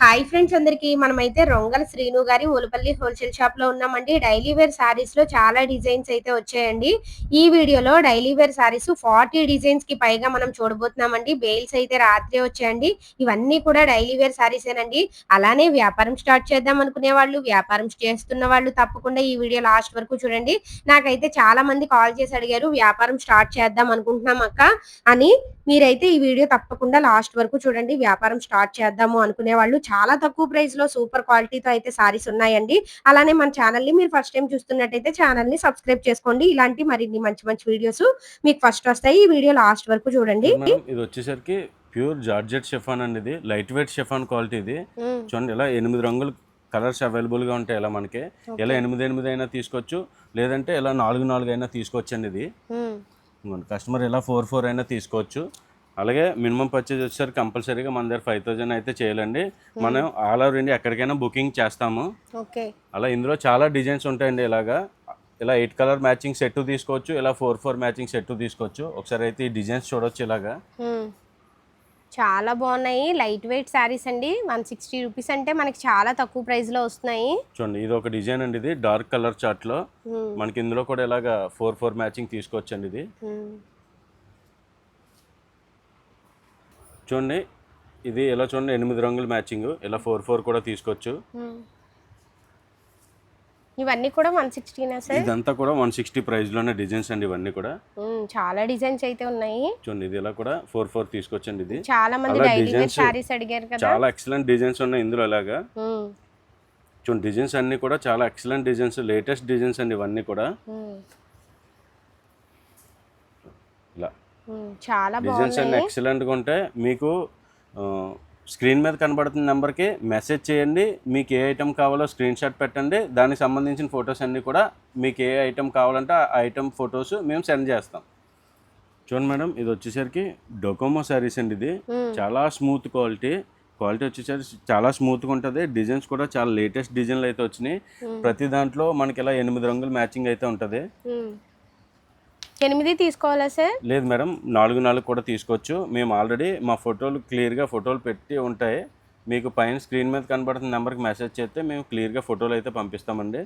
Hi friends అందరికి. మనమైతే రొంగల శ్రీను గారి ఉలపల్లి హోల్సేల్ షాప్లో ఉన్నామండి. డైలీ వేర్ సారీస్లో చాలా డిజైన్స్ అయితే వచ్చాయండి. ఈ వీడియోలో డైలీ వేర్ సారీస్ ఫార్టీ డిజైన్స్కి పైగా మనం చూడబోతున్నామండి. బెయిల్స్ అయితే రాత్రి వచ్చాయండి. ఇవన్నీ కూడా డైలీ వేర్ సారీస్ ఏనండి. అలానే వ్యాపారం స్టార్ట్ చేద్దాం అనుకునే వాళ్ళు వ్యాపారం చేస్తున్న వాళ్ళు తప్పకుండా ఈ వీడియో లాస్ట్ వరకు చూడండి. నాకైతే చాలా మంది కాల్ చేసి అడిగారు వ్యాపారం స్టార్ట్ చేద్దాం అనుకుంటున్నాం అక్క అని. మీరైతే ఈ వీడియో తప్పకుండా లాస్ట్ వరకు చూడండి. వ్యాపారం స్టార్ట్ చేద్దాము అనుకునే వాళ్ళు చాలా తక్కువ ప్రైస్లో సూపర్ క్వాలిటీతో అయితే సారీస్ ఉన్నాయండి. అలానే మన ఛానల్ని మీరు ఫస్ట్ టైం చూస్తున్నట్టయితే ఛానల్ని సబ్స్క్రైబ్ చేసుకోండి. ఇలాంటి మరిన్ని మంచి మంచి వీడియోస్ మీకు ఫస్ట్ వస్తాయి. ఈ వీడియో లాస్ట్ వరకు చూడండి. ఇది వచ్చేసరికి ప్యూర్ జార్జెట్ షెఫాన్ అండి ఇది. లైట్ వెయిట్ షెఫాన్ క్వాలిటీ ఇది. చూడండి ఇలా ఎనిమిది రంగులు కలర్స్ అవైలబుల్గా ఉంటాయి ఇలా మనకి. ఇలా ఎనిమిది ఎనిమిది అయినా తీసుకోవచ్చు లేదంటే ఇలా నాలుగు నాలుగు అయినా తీసుకోవచ్చు అండి ఇది కస్టమర్ ఇలా ఫోర్ ఫోర్ అయినా తీసుకోవచ్చు. అలాగే మినిమం పర్చేజ్ వచ్చేసరికి కంపల్సరీగా మన దగ్గర ఫైవ్ థౌజండ్ అయితే చేయాలండి. మనం ఆల్ ఓవర్ ఇండియా ఎక్కడికైనా బుకింగ్ చేస్తాము. ఓకే. అలా ఇందులో చాలా డిజైన్స్ ఉంటాయండి ఇలాగా. ఇలా ఎయిట్ కలర్ మ్యాచింగ్ సెట్ తీసుకోవచ్చు ఇలా ఫోర్ ఫోర్ మ్యాచింగ్ సెట్ తీసుకోవచ్చు. ఒకసారి అయితే ఈ డిజైన్స్ చూడొచ్చు ఇలాగా. చాలా బాగున్నాయి. లైట్ వెయిట్ శారీస్ అండి. వన్ సిక్స్టీ రూపీస్ అంటే మనకి చాలా తక్కువ ప్రైస్లో వస్తున్నాయి. చూడండి ఇది ఒక డిజైన్ అండి ఇది. డార్క్ కలర్ చార్ట్లో. మనకి ఇందులో కూడా ఇలాగా ఫోర్ ఫోర్ మ్యాచింగ్ తీసుకోవచ్చు అండి ఇది చూడండి. ఇది ఇలా చూడండి? ఎనిమిది రంగుల మ్యాచింగ్ ఇలా ఫోర్ ఫోర్ కూడా తీసుకోవచ్చు. ఇవన్నీ కూడా వన్ సిక్స్టీనా సార్? ఇదంతా కూడా వన్ సిక్స్టీ ప్రైస్లోనే డిజైన్స్ అండి ఇవన్నీ కూడా. చాలా డిజైన్స్ అయితే ఉన్నాయి. చూడండి ఇది ఇలా కూడా ఫోర్ ఫోర్ తీసుకోవచ్చండి ఇది. చాలా మంది అలా డైలీ వేర్ designs- శారీస్ అడిగారు కదా. చాలా ఎక్సలెంట్ డిజైన్స్ ఉన్నాయి ఇందులో ఇలాగా చూడండి డిజైన్స్ అన్ని కూడా చాలా ఎక్సలెంట్ డిజైన్స్ లేటెస్ట్ డిజైన్స్ అండి ఇవన్నీ కూడా మ్మ్, ఇలా మ్మ్, చాలా డిజైన్స్ అన్ని ఎక్సలెంట్గా ఉంటాయి. మీకు స్క్రీన్ మీద కనబడుతున్న నెంబర్కి మెసేజ్ చేయండి. మీకు ఏ ఐటెం కావాలో స్క్రీన్ షాట్ పెట్టండి. దానికి సంబంధించిన ఫొటోస్ అన్నీ కూడా మీకు ఏ ఐటెం కావాలంటే ఆ ఐటెం ఫొటోస్ మేము సెండ్ చేస్తాం. చూడండి మేడం ఇది వచ్చేసరికి డొకోమో శారీస్ అండి ఇది. చాలా స్మూత్ క్వాలిటీ క్వాలిటీ వచ్చేసరికి చాలా స్మూత్గా ఉంటుంది. డిజైన్స్ కూడా చాలా లేటెస్ట్ డిజైన్లు అయితే వచ్చినాయి. ప్రతి దాంట్లో మనకి ఇలా ఎనిమిది రంగులు మ్యాచింగ్ అయితే ఉంటుంది. ఎనిమిది తీసుకోవాలా సార్? లేదు మేడం నాలుగు నాలుగు కూడా తీసుకోవచ్చు. మేము ఆల్రెడీ మా ఫోటోలు క్లియర్గా ఫోటోలు పెట్టి ఉంటాయి. మీకు పైన స్క్రీన్ మీద కనబడుతున్న నెంబర్కి మెసేజ్ చేస్తే మేము క్లియర్గా ఫోటోలు అయితే పంపిస్తామండి.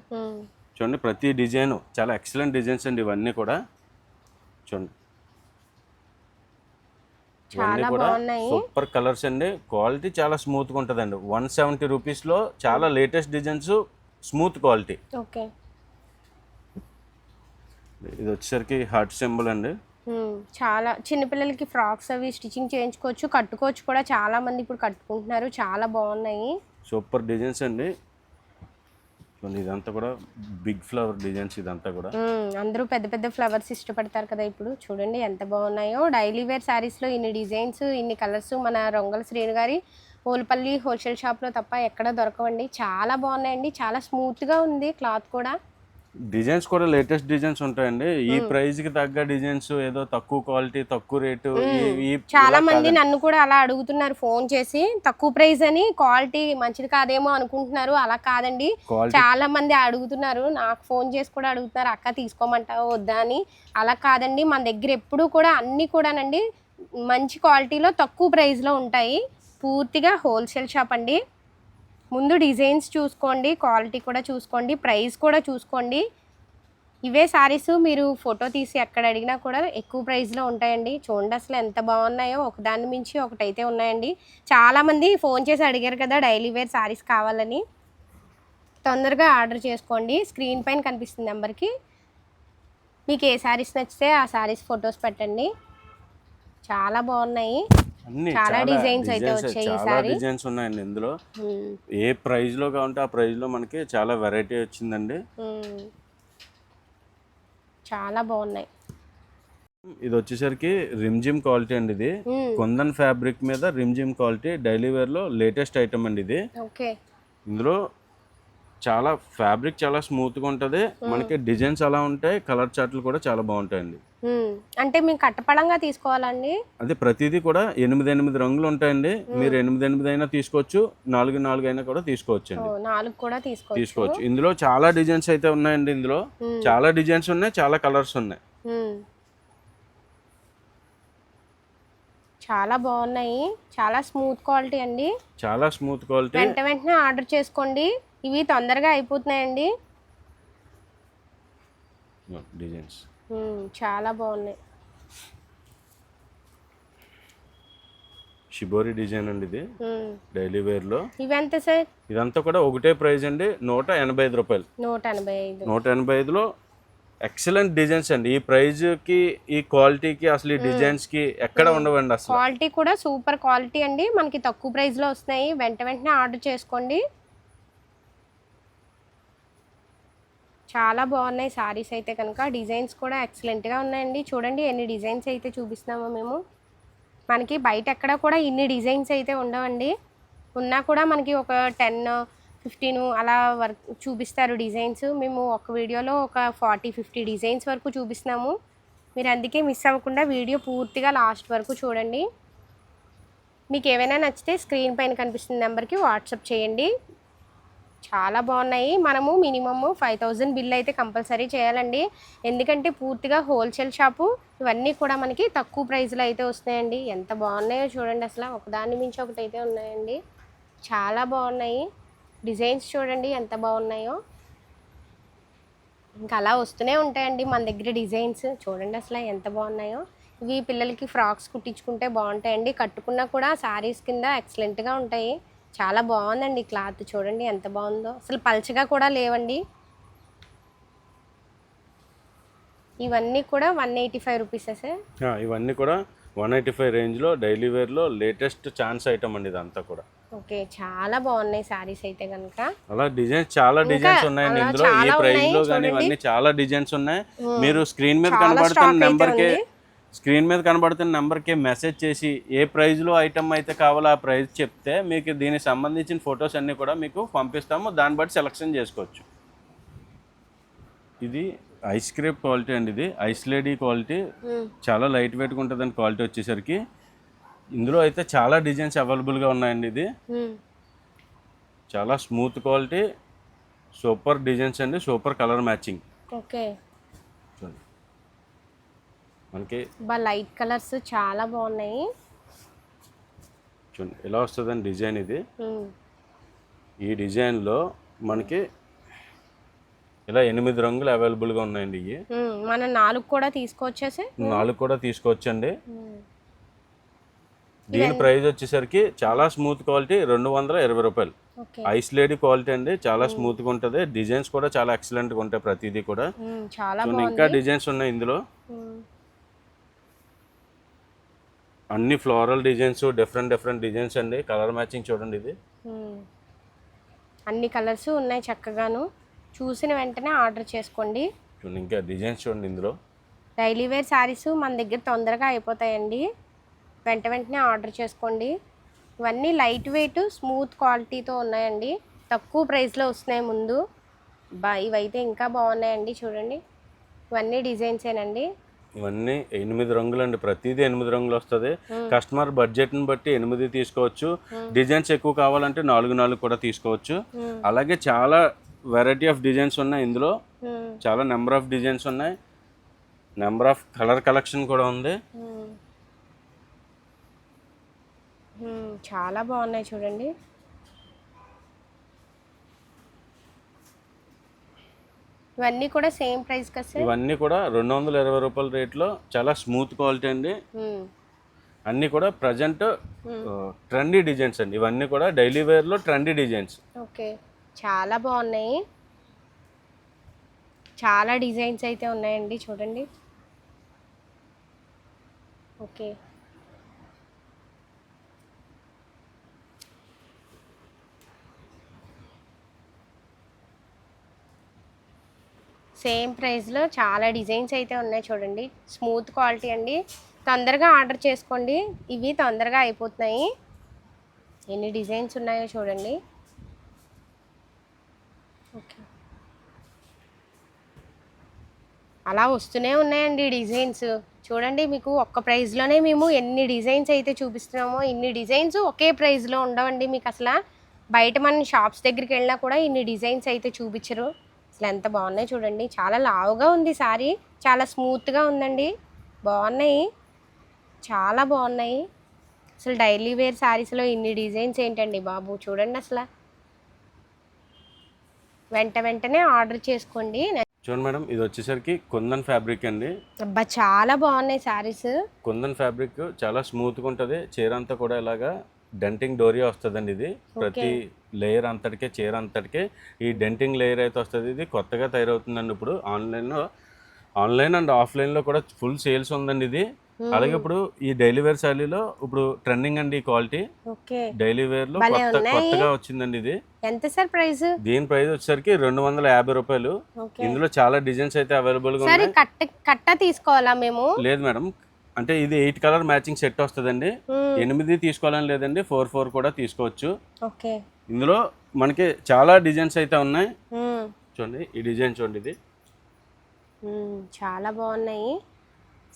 చూడండి ప్రతి డిజైన్ చాలా ఎక్సలెంట్ డిజైన్స్ అండి ఇవన్నీ కూడా. చూడండి. ఇవన్నీ కూడా సూపర్ కలర్స్ అండి. క్వాలిటీ చాలా స్మూత్గా ఉంటుందండి. వన్ సెవెంటీ రూపీస్లో చాలా latest designs smooth quality. Okay. ఇది వచ్చేసరికి హార్ట్ సింబల్ అండి. చాలా చిన్నపిల్లలకి ఫ్రాక్స్ అవి స్టిచ్చింగ్ చేయించుకోవచ్చు కట్టుకోవచ్చు కూడా. చాలా మంది ఇప్పుడు కట్టుకుంటున్నారు. చాలా బాగున్నాయి. సూపర్ డిజైన్స్ అండి. ఇదంతా కూడా బిగ్ ఫ్లవర్ డిజైన్స్ ఇదంతా కూడా. అందరూ పెద్ద పెద్ద ఫ్లవర్స్ ఇష్టపడతారు కదా ఇప్పుడు. చూడండి ఎంత బాగున్నాయో. డైలీ వేర్ శారీస్లో ఇన్ని డిజైన్స్ ఇన్ని కలర్స్ మన రొంగల శ్రేణు గారి ఓల్పల్లి హోల్సేల్ షాప్లో తప్ప ఎక్కడ దొరకవండి. చాలా బాగున్నాయండి. చాలా స్మూత్గా ఉంది క్లాత్ కూడా. డిజైన్స్ కూడా లేటెస్ట్ డిజైన్స్ ఉంటాయండి. ఈ ప్రైస్కి తగ్గ డిజైన్స్ ఏదో తక్కువ క్వాలిటీ తక్కువ రేటు చాలా మంది నన్ను కూడా అలా అడుగుతున్నారు ఫోన్ చేసి. తక్కువ ప్రైస్ అని క్వాలిటీ మంచిది కాదేమో అనుకుంటున్నారు అలా కాదండి. చాలా మంది అడుగుతున్నారు నాకు ఫోన్ చేసి కూడా అడుగుతున్నారు అక్క తీసుకోమంటావా వద్దా? అని. అలా కాదండి మన దగ్గర ఎప్పుడూ కూడా అన్నీ కూడానండి మంచి క్వాలిటీలో తక్కువ ప్రైస్లో ఉంటాయి. పూర్తిగా హోల్సేల్ షాప్ అండి. ముందు డిజైన్స్ చూసుకోండి క్వాలిటీ కూడా చూసుకోండి ప్రైస్ కూడా చూసుకోండి. ఇవే శారీస్ మీరు ఫోటో తీసి ఎక్కడ అడిగినా కూడా ఎక్కువ ప్రైస్లో ఉంటాయండి. చూడండి అసలు ఎంత బాగున్నాయో ఒకదాని మించి ఒకటైతే ఉన్నాయండి. చాలామంది ఫోన్ చేసి అడిగారు కదా డైలీ వేర్ శారీస్ కావాలని. తొందరగా ఆర్డర్ చేసుకోండి. స్క్రీన్ పైన కనిపిస్తుంది నెంబర్కి మీకు ఏ శారీస్ నచ్చితే ఆ శారీస్ ఫొటోస్ పెట్టండి. చాలా బాగున్నాయి. అన్ని చాలా designs అయితే వచ్చాయి చాలా. డిజైన్స్ ఉన్నాయండి ఇందులో. ఏ ప్రైస్లో కావాలంటే ఆ ప్రైస్లో మనకి చాలా వెరైటీ వచ్చిందండి. చాలా బాగున్నాయి ఇది వచ్చేసరికి రిమ్జిమ్ క్వాలిటీ అండి ఇది. కొందన్ ఫ్యాబ్రిక్ మీద రిమ్జిమ్ క్వాలిటీ డైలీ వేర్లో లేటెస్ట్ ఐటమ్ అండి ఇది ఇందులో చాలా ఫ్యాబ్రిక్ చాలా స్మూత్గా ఉంటది మనకి డిజైన్స్ అలా ఉంటాయి. కలర్ చార్ట్లు కూడా చాలా బాగుంటాయండి. అంటే మేము కట్టపడంగా తీసుకోవాలండి? అదే ప్రతిదీ కూడా ఎనిమిది ఎనిమిది రంగులు ఉంటాయండి. మీరు ఎనిమిది ఎనిమిది అయినా తీసుకోవచ్చు. నాలుగు నాలుగు అయినా కూడా తీసుకోవచ్చు అండి నాలుగు కూడా తీసుకోవచ్చు. తీసుకోవచ్చు. ఇందులో చాలా డిజైన్స్ అయితే ఉన్నాయండి ఇందులో. చాలా డిజైన్స్ ఉన్నాయి చాలా కలర్స్ ఉన్నాయి. చాలా బాగున్నాయి. చాలా స్మూత్ క్వాలిటీ అండి. చాలా స్మూత్ క్వాలిటీ. వెంట వెంటనే ఆర్డర్ చేసుకోండి. ఇవి తొందరగా అయిపోతున్నాయండి. డిజైన్స్. చాలా బాగున్నాయి. షిబోరి డిజైన్ అండి ఇది. డైలీ ఇవి ఎంత సార్? ఇదంతా కూడా ఒకటే ప్రైస్ అండి. నూట ఎనభై ఐదు రూపాయలు. నూట ఎనభై ఐదు. నూట ఎనభై ఐదులో ఎక్సలెంట్ డిజైన్స్ అండి. ఈ ప్రైజ్కి ఈ క్వాలిటీకి అసలు ఈ డిజైన్స్కి ఎక్కడ ఉండవండి అసలు. క్వాలిటీ కూడా సూపర్ క్వాలిటీ అండి. మనకి తక్కువ ప్రైస్లో వస్తున్నాయి. వెంట వెంటనే ఆర్డర్ చేసుకోండి. చాలా బాగున్నాయి సారీస్ అయితే కనుక. డిజైన్స్ కూడా ఎక్సలెంట్గా ఉన్నాయండి. చూడండి ఎన్ని డిజైన్స్ అయితే చూపిస్తున్నామో మేము. మనకి బయట ఎక్కడ కూడా ఇన్ని డిజైన్స్ అయితే ఉండవండి. ఉన్నా కూడా మనకి ఒక టెన్ ఫిఫ్టీన్ అలా వర్క్ చూపిస్తారు డిజైన్స్. మేము ఒక వీడియోలో ఒక ఫార్టీ ఫిఫ్టీ డిజైన్స్ వరకు చూపిస్తున్నాము. మీరు అందుకే మిస్ అవ్వకుండా వీడియో పూర్తిగా లాస్ట్ వరకు చూడండి. మీకు ఏమైనా నచ్చితే స్క్రీన్ పైన కనిపిస్తున్న నెంబర్కి వాట్సాప్ చేయండి. చాలా బాగున్నాయి. మనము మినిమమ్ ఫైవ్ థౌజండ్ బిల్ అయితే కంపల్సరీ చేయాలండి. ఎందుకంటే పూర్తిగా హోల్సేల్ షాపు ఇవన్నీ కూడా మనకి తక్కువ ప్రైస్లో అయితే వస్తున్నాయండి ఎంత బాగున్నాయో చూడండి అసలు. ఒకదాని మించి ఒకటి అయితే ఉన్నాయండి. చాలా బాగున్నాయి. డిజైన్స్ చూడండి ఎంత బాగున్నాయో. ఇంకా అలా వస్తూనే ఉంటాయండి మన దగ్గర డిజైన్స్. చూడండి అసలు ఎంత బాగున్నాయో. ఇవి పిల్లలకి ఫ్రాక్స్ కుట్టించుకుంటే బాగుంటాయండి. కట్టుకున్నా కూడా శారీస్ కింద ఎక్సలెంట్గా ఉంటాయి. చాలా బాగుందండి క్లాత్ చూడండి ఎంత బాగుందో. అసలు పల్చగా కూడా లేవండి. ఇవన్నీ కూడా వన్ ఎయిటీ ఫైవ్ రూపీసే ఇవన్నీ కూడా వన్ ఎయిటీ ఫైవ్ రేంజ్లో డైలీ వేర్లో లేటెస్ట్ ఛాన్స్ ఐటమ్ అండి ఇదంతా కూడా. ఓకే చాలా బాగున్నాయి శారీస్ అయితే కనుక అలా డిజైన్స్ చాలా డిజైన్స్ ఉన్నాయండి ఇందులో. ఈ ప్రైస్లో కానీ. ఇవన్నీ చాలా డిజైన్స్ ఉన్నాయి. మీరు స్క్రీన్ మీద కనబడుతున్న నెంబర్కి. స్క్రీన్ మీద కనబడుతున్న నెంబర్కి మెసేజ్ చేసి ఏ ప్రైస్లో ఐటమ్ అయితే కావాలో ఆ ప్రైస్ చెప్తే మీకు దీనికి సంబంధించిన ఫొటోస్ అన్ని కూడా మీకు పంపిస్తాము. దాన్ని బట్టి సెలెక్షన్ చేసుకోవచ్చు. ఇది ఐస్ క్రేప్ క్వాలిటీ అండి ఇది. Ice lady quality. చాలా లైట్ వెయిట్గా ఉంటుందండి క్వాలిటీ వచ్చేసరికి. ఇందులో అయితే చాలా డిజైన్స్ అవైలబుల్గా ఉన్నాయండి ఇది. చాలా స్మూత్ క్వాలిటీ. సూపర్ డిజైన్స్ అండి. Super colour matching. ఓకే. మనకి బా లైట్ కలర్స్ చాలా బాగున్నాయి. చూడండి ఎలా వస్తుందండి డిజైన్ ఇది. ఈ డిజైన్లో మనకి ఇలా ఎనిమిది రంగులు అవైలబుల్గా ఉన్నాయండి ఇవి. మనం నాలుగు కూడా తీసుకోవచ్చేసి నాలుగు కూడా తీసుకోవచ్చండి దీని ప్రైస్ వచ్చేసరికి చాలా స్మూత్ క్వాలిటీ రెండు వందల ఇరవై రూపాయలు. ఐస్ లేడీ క్వాలిటీ అండి చాలా స్మూత్గా ఉంటుంది. డిజైన్స్ కూడా చాలా ఎక్సలెంట్గా ఉంటాయి ప్రతిదీ కూడా. చాలా ఇంకా డిజైన్స్ ఉన్నాయి ఇందులో. అన్ని floral designs different different designs అండి. కలర్ మ్యాచింగ్ చూడండి ఇది. అన్ని కలర్స్ ఉన్నాయి చక్కగాను. చూసిన వెంటనే ఆర్డర్ చేసుకోండి. చూడండి ఇంకా డిజైన్స్ చూడండి ఇందులో. డైలీ వేర్ శారీస్ మన దగ్గర తొందరగా అయిపోతాయండి. వెంట వెంటనే ఆర్డర్ చేసుకోండి. ఇవన్నీ లైట్ వెయిట్ స్మూత్ క్వాలిటీతో ఉన్నాయండి. తక్కువ ప్రైస్లో వస్తున్నాయి ముందు. బా ఇవైతే ఇంకా బాగున్నాయండి చూడండి. ఇవన్నీ డిజైన్సేనండి. ఇవన్నీ ఎనిమిది రంగులు అండి ప్రతిదీ ఎనిమిది రంగులు వస్తుంది. కస్టమర్ బడ్జెట్ని బట్టి ఎనిమిది తీసుకోవచ్చు. డిజైన్స్ ఎక్కువ కావాలంటే నాలుగు నాలుగు కూడా తీసుకోవచ్చు. అలాగే చాలా వెరైటీ ఆఫ్ డిజైన్స్ ఉన్నాయి ఇందులో. చాలా నెంబర్ ఆఫ్ డిజైన్స్ ఉన్నాయి. నెంబర్ ఆఫ్ కలర్ కలెక్షన్ కూడా ఉంది. చాలా బాగున్నాయి చూడండి. ఇవన్నీ కూడా సేమ్ ప్రైస్ కదా సార్? ఇవన్నీ కూడా రెండు వందల ఇరవై రూపాయల రేట్లో చాలా స్మూత్ క్వాలిటీ అండి. అన్నీ కూడా ప్రజెంట్ ట్రెండీ డిజైన్స్ అండి. ఇవన్నీ కూడా డైలీ వేర్లో ట్రెండీ డిజైన్స్. ఓకే. చాలా బాగున్నాయి. చాలా డిజైన్స్ అయితే ఉన్నాయండి చూడండి. ఓకే. సేమ్ ప్రైస్లో చాలా డిజైన్స్ అయితే ఉన్నాయి చూడండి. స్మూత్ క్వాలిటీ అండి. తొందరగా ఆర్డర్ చేసుకోండి. ఇవి తొందరగా అయిపోతున్నాయి. ఎన్ని డిజైన్స్ ఉన్నాయో చూడండి. ఓకే. అలా వస్తూనే ఉన్నాయండి డిజైన్స్. చూడండి మీకు ఒక్క ప్రైస్లోనే మేము ఎన్ని డిజైన్స్ అయితే చూపిస్తున్నామో ఇన్ని డిజైన్స్ ఒకే ప్రైస్లో ఉండవండి మీకు అసలు. బయట మన షాప్స్ దగ్గరికి వెళ్ళినా కూడా ఇన్ని డిజైన్స్ అయితే చూపించరు. అసలు ఎంత బాగున్నాయి చూడండి. చాలా లావుగా ఉంది సారీ. చాలా స్మూత్గా ఉందండి. బాగున్నాయి. చాలా బాగున్నాయి. అసలు డైలీ వేర్ శారీస్లో ఇన్ని డిజైన్స్ ఏంటండి బాబు? చూడండి అసలు. వెంట వెంటనే ఆర్డర్ చేసుకోండి. చూడండి మేడం ఇది వచ్చేసరికి కుందన్ ఫ్యాబ్రిక్ అండి. అబ్బా చాలా బాగున్నాయి శారీస్ కుందన్ ఫ్యాబ్రిక్ చాలా స్మూత్గా ఉంటుంది. చీర అంతా కూడా ఇలాగా డెంటింగ్ డోరియా వస్తుందండి ఇది. ప్రతి లేయర్ అంతటికే చీర అంతటికే. ఈ డెంటింగ్ లేయర్ అయితే వస్తుంది. ఇది కొత్తగా తయారవుతుందండి ఇప్పుడు. ఆన్లైన్లో ఆన్లైన్ అండ్ ఆఫ్లైన్లో కూడా ఫుల్ సేల్స్ ఉందండి ఇది. అలాగే ఇప్పుడు ఈ డైలీ వేర్ శారీలో ఇప్పుడు ట్రెండింగ్ అండి ఈ క్వాలిటీ. డైలీ వేర్లో. కొత్తగా వచ్చిందండి ఇది. ఎంత సార్ ప్రైస్? దీని ప్రైస్ వచ్చేసరికి రెండు వందల యాభై రూపాయలు. ఇందులో చాలా డిజైన్స్ అయితే అవైలబుల్గా ఉన్నాయి. కట్ట తీసుకోవాలా మేము? లేదు మేడం. అంటే ఇది ఎయిట్ కలర్ మ్యాచింగ్ సెట్ వస్తుందండి. ఎనిమిది తీసుకోవాలని లేదండి. ఫోర్ ఫోర్ కూడా తీసుకోవచ్చు. ఓకే. ఇందులో మనకి చాలా డిజైన్స్ అయితే ఉన్నాయి. చూడండి ఈ డిజైన్ చూడండి ఇది. చాలా బాగున్నాయి.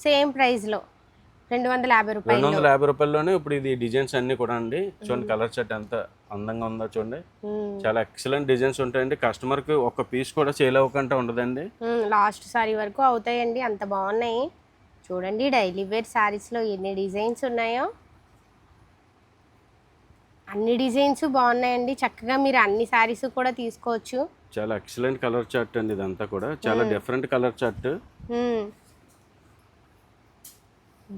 సేమ్ ప్రైస్లో రెండు వందల యాభై రెండు రూపాయలు వందల యాభై రూపాయల్లోనే ఇప్పుడు ఇది డిజైన్స్ అన్ని కూడా అండి. చూడండి కలర్ సెట్ ఎంత అందంగా ఉందో చూడండి. చాలా ఎక్సలెంట్ డిజైన్స్ ఉంటాయండి. కస్టమర్కి ఒక పీస్ కూడా సేల్ అవ్వకుండా ఉండదండి. లాస్ట్ సారీ వరకు అవుతాయండి. అంత బాగున్నాయి. చూడండి డైలీ వేర్ శారీస్లో ఎన్ని డిజైన్స్ ఉన్నాయో. అన్ని డిజైన్స్ బాగున్నాయండి. చక్కగా మీరు అన్ని శారీస్ కూడా తీసుకోవచ్చు. చాలా ఎక్సలెంట్ కలర్ చార్ట్ అండి ఇదంతా కూడా. చాలా డిఫరెంట్ కలర్ చార్ట్.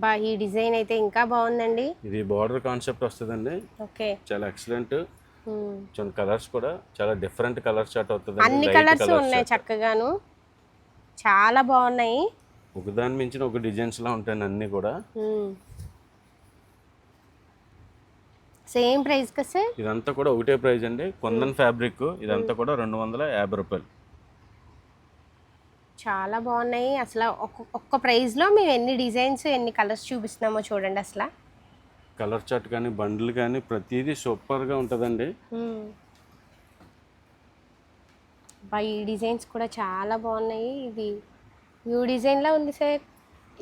బా ఈ డిజైన్ అయితే ఇంకా బాగుందండి. ఇది బార్డర్ కాన్సెప్ట్ వస్తుందండి. ఓకే. చాలా ఎక్సలెంట్ కలర్స్ కూడా చాలా డిఫరెంట్ కలర్ చార్ట్ అవుతుంది అన్ని కలర్స్ ఉన్నాయి చక్కగాను. చాలా బాగున్నాయి. ఒకదాని మించిన ఒక డిజైన్స్ లా ఉంటాయి అన్ని కూడా. సేమ్ ప్రైస్ కదా సార్ ఇదంతా కూడా ఒకటే ప్రైస్ అండి. కొందన్ ఫ్యాబ్రిక్ ఇదంతా కూడా రెండు వందల యాభై రూపాయలు. చాలా బాగున్నాయి. అసలు ఒక్క ఒక్క ప్రైస్లో మేము ఎన్ని డిజైన్స్ ఎన్ని కలర్స్ చూపిస్తున్నామో చూడండి అసలు. కలర్ చార్ట్ కానీ బండ్లు కానీ ప్రతిదీ సూపర్గా ఉంటుందండి బా ఈ డిజైన్స్ కూడా చాలా బాగున్నాయి. ఇది న్యూ డిజైన్లా ఉంది సార్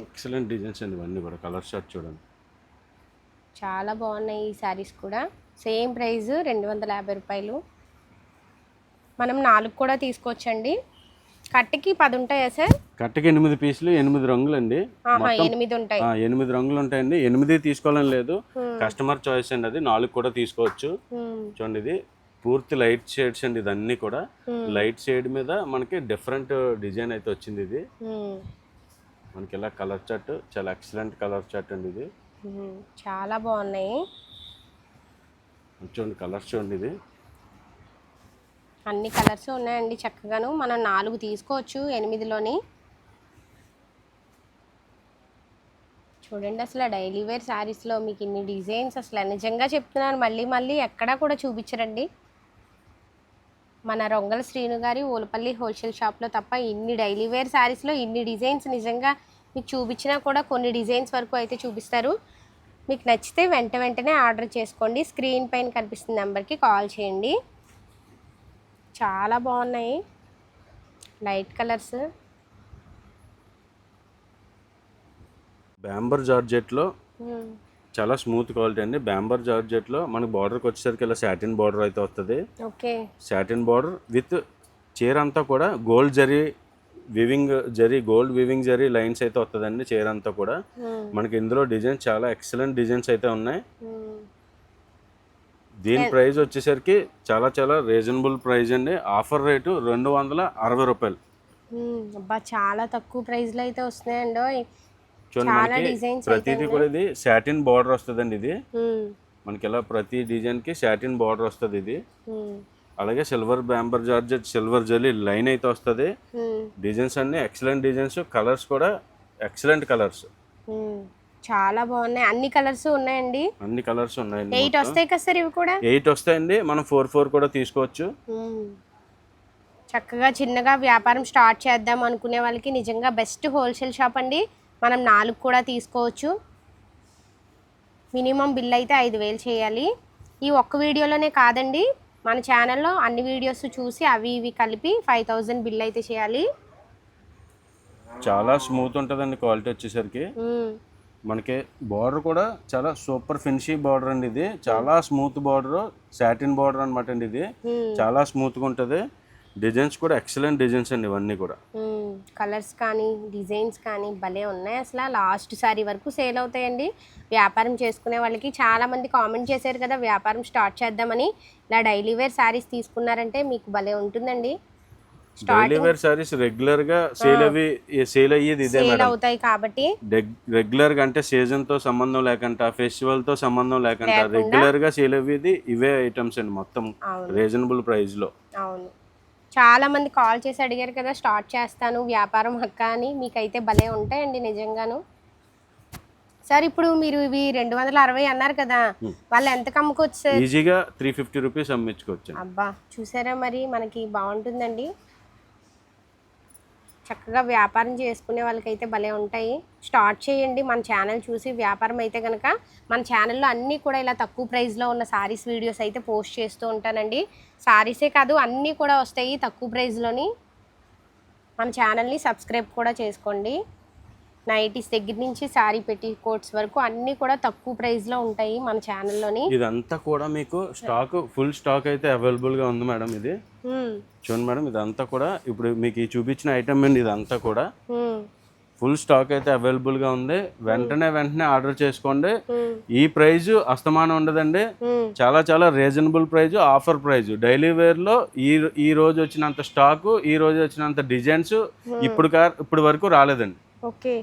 ఎక్సలెంట్ డిజైన్స్ అండి ఇవన్నీ కూడా కలర్ చార్ట్ చూడండి. చాలా బాగున్నాయి ఈ శారీస్ కూడా. సేమ్ ప్రైస్ రెండు వందల యాభై రూపాయలు. మనం నాలుగు కూడా తీసుకోవచ్చండి. కట్టకి పది ఉంటాయా సార్? కట్టకి ఎనిమిది పీసులు ఎనిమిది రంగులు అండి ఎనిమిది ఉంటాయి. ఎనిమిది రంగులు ఉంటాయండి ఎనిమిది తీసుకోవాలని లేదు. కస్టమర్ చాయిస్ అండి అది. నాలుగు కూడా తీసుకోవచ్చు. చూడండి ఇది. పూర్తి లైట్ షేడ్స్ అండి ఇదన్నీ కూడా. లైట్ షేడ్ మీద మనకి డిఫరెంట్ డిజైన్ అయితే వచ్చింది ఇది. మనకి ఇలా కలర్ చార్ట్ చాలా ఎక్సలెంట్ కలర్ చార్ట్ అండి ఇది. చాలా బాగున్నాయి. చూడండి కలర్స్ చూడండి ఇది అన్ని కలర్స్ ఉన్నాయండి చక్కగాను. మనం నాలుగు తీసుకోవచ్చు ఎనిమిదిలోని. చూడండి అసలు డైలీ వేర్ శారీస్లో మీకు ఇన్ని డిజైన్స్ అసలు నిజంగా చెప్తున్నాను. మళ్ళీ మళ్ళీ ఎక్కడా కూడా చూపించరండి. మన రొంగల శ్రీను గారి ఓలపల్లి హోల్సేల్ షాప్లో తప్ప ఇన్ని డైలీ వేర్ శారీస్లో ఇన్ని డిజైన్స్ నిజంగా మీకు చూపించినా కూడా కొన్ని డిజైన్స్ వరకు అయితే చూపిస్తారు. మీకు నచ్చితే వెంట వెంటనే ఆర్డర్ చేసుకోండి. స్క్రీన్ పైన కనిపిస్తున్న నెంబర్కి కాల్ చేయండి. చాలా బాగున్నాయి. Light colours. బ్యాంబర్ జార్జెట్లో చాలా స్మూత్ క్వాలిటీ అండి. బ్యాంబర్ జార్జెట్లో మనకి బార్డర్కి వచ్చేసరికి ఇలా సాటిన్ బార్డర్ అయితే వస్తుంది. ఓకే. సాటిన్ బార్డర్ విత్ చీర అంతా కూడా gold zari weaving zari gold weaving zari lines అయితే వస్తుందండి చీర అంతా కూడా మనకి ఇందులో డిజైన్స్ చాలా ఎక్సలెంట్ డిజైన్స్ అయితే ఉన్నాయి. దీని ప్రైస్ వచ్చేసరికి చాలా చాలా రీజనబుల్ ప్రైస్ అండి. ఆఫర్ రేటు రెండు వందల అరవై రూపాయలు. అబ్బా చాలా తక్కువ ప్రైస్లో అయితే వస్తున్నాయండి చూడండి ప్రతిదీ కూడా ఇది సాటిన్ బార్డర్ వస్తుందండి ఇది. మనకి ఇలా ప్రతి డిజైన్కి సాటిన్ బార్డర్ వస్తుంది ఇది. అలాగే silver Bemberg georgette silver zari line అయితే వస్తుంది. డిజైన్స్ అన్ని ఎక్సలెంట్ డిజైన్స్ కలర్స్ కూడా ఎక్సలెంట్ కలర్స్. చాలా బాగున్నాయి. అన్ని కలర్స్ ఉన్నాయండి? అన్ని కలర్స్ ఉన్నాయండి ఎయిట్ వస్తాయి కదా సార్ ఇవి కూడా? ఎయిట్ వస్తాయండి. మనం ఫోర్ ఫోర్ కూడా తీసుకోవచ్చు. చక్కగా చిన్నగా వ్యాపారం స్టార్ట్ చేద్దాం అనుకునే వాళ్ళకి నిజంగా బెస్ట్ హోల్సేల్ షాప్ అండి. మనం నాలుగు కూడా తీసుకోవచ్చు. మినిమం బిల్ అయితే ఐదు వేలు చేయాలి. ఈ ఒక్క వీడియోలోనే కాదండి. మన ఛానల్లో అన్ని వీడియోస్ చూసి అవి ఇవి కలిపి ఫైవ్ థౌజండ్ బిల్ అయితే చేయాలి. చాలా స్మూత్ ఉంటుందండి క్వాలిటీ వచ్చేసరికి. మనకి బార్డర్ కూడా చాలా సూపర్ ఫినిషీ బార్డర్ అండి ఇది. చాలా స్మూత్ బార్డర్ సాటిన్ బార్డర్ అనమాట అండి ఇది. చాలా స్మూత్గా ఉంటుంది. డిజైన్స్ కూడా ఎక్సలెంట్ డిజైన్స్ అండి ఇవన్నీ కూడా. కలర్స్ కానీ డిజైన్స్ కానీ భలే ఉన్నాయి. అసలు లాస్ట్ సారీ వరకు సేల్ అవుతాయండి. వ్యాపారం చేసుకునే వాళ్ళకి చాలా మంది కామెంట్ చేశారు కదా వ్యాపారం స్టార్ట్ చేద్దామని. ఇలా డైలీ వేర్ శారీస్ తీసుకున్నారంటే మీకు భలే ఉంటుందండి. డైలీ వేర్ సారీస్ రెగ్యులర్గా సేల్ అవి సేల్ అయ్యేది ఇదే సేల్ మేడం అవుతాయి కాబట్టి. రెగ్యులర్గా అంటే సీజన్తో సంబంధం లేకుండా ఫెస్టివల్తో సంబంధం లేకుండా. రెగ్యులర్గా సేల్ అయ్యేది ఇవే ఐటమ్స్ అండి మొత్తం రీజనబుల్ ప్రైస్లో. అవును. చాలా మంది కాల్ చేసి అడిగారు కదా స్టార్ట్ చేస్తాను వ్యాపారం హక్క అని. మీకైతే భలే ఉంటాయండి నిజంగాను. సార్ ఇప్పుడు మీరు ఇవి రెండు వందల అరవై అన్నారు కదా వాళ్ళు ఎంత అమ్ముకోవచ్చు సార్? ఈజీగా త్రీ ఫిఫ్టీ రూపీస్ అమ్మించుకోవచ్చు అబ్బా చూసారా మరి మనకి బాగుంటుందండి. చక్కగా వ్యాపారం చేసుకునే వాళ్ళకైతే భలే ఉంటాయి. స్టార్ట్ చేయండి. మన ఛానల్ చూసి వ్యాపారం అయితే కనుక మన ఛానల్లో అన్నీ కూడా ఇలా తక్కువ ప్రైస్లో ఉన్న శారీస్ వీడియోస్ అయితే పోస్ట్ చేస్తూ ఉంటానండి. సారీసే కాదు అన్నీ కూడా వస్తాయి తక్కువ ప్రైస్లోని మన ఛానల్ని సబ్స్క్రైబ్ కూడా చేసుకోండి. నైటీస్ దగ్గర నుంచి శారీ పెట్టి కోట్స్ వరకు అన్నీ కూడా తక్కువ ప్రైస్లో ఉంటాయి మన ఛానల్లోని. ఇదంతా కూడా మీకు స్టాక్ ఫుల్ స్టాక్ అయితే అవైలబుల్గా ఉంది మేడం ఇది. చూడండి మేడం ఇదంతా కూడా ఇప్పుడు మీకు చూపించిన ఐటమ్ అండి ఇదంతా కూడా. ఫుల్ స్టాక్ అయితే అవైలబుల్గా ఉంది. వెంటనే వెంటనే ఆర్డర్ చేసుకోండి. ఈ ప్రైజ్ అస్తమానం ఉండదండి. చాలా చాలా reasonable price offer price. Daily వేర్లో ఈ ఈ రోజు వచ్చినంత స్టాక్ ఈ రోజు వచ్చినంత డిజైన్స్ ఇప్పుడు కా ఇప్పుడు వరకు రాలేదండి. ఓకే.